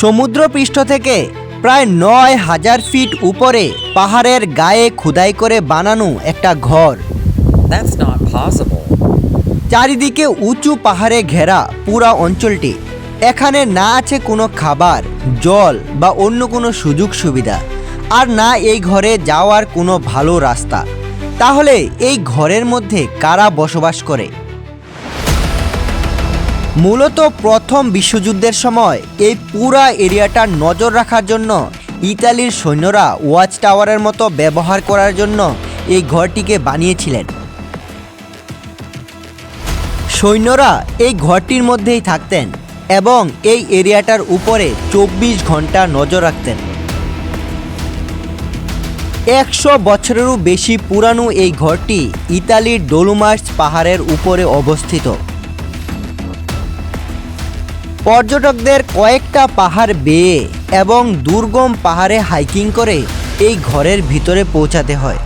সমুদ্রপৃষ্ঠ থেকে প্রায় নয় হাজার ফিট উপরে পাহাড়ের গায়ে খুদাই করে বানানো একটা ঘর. চারিদিকে উঁচু পাহাড়ে ঘেরা পুরা অঞ্চলটি। এখানে না আছে কোনো খাবার জল বা অন্য কোনো সুযোগ সুবিধা। আর না এই ঘরে যাওয়ার কোনো ভালো রাস্তা। তাহলে এই ঘরের মধ্যে কারা বসবাস করে? মূলত প্রথম বিশ্বযুদ্ধের সময় এই পুরা এরিয়াটার নজর রাখার জন্য ইতালির সৈন্যরা ওয়াচ টাওয়ারের মতো ব্যবহার করার জন্য এই ঘরটিকে বানিয়েছিলেন। সৈন্যরা এই ঘরটির মধ্যেই থাকতেন এবং এই এরিয়াটার উপরে চব্বিশ ঘণ্টা নজর রাখতেন। একশো বছরেরও বেশি পুরানো এই ঘরটি ইতালির ডোলুমার্স পাহাড়ের উপরে অবস্থিত। পর্যটকদের কয়েকটা পাহাড় বেয়ে এবং দুর্গম পাহাড়ে হাইকিং করে এই ঘরের ভিতরে পৌঁছাতে হয়।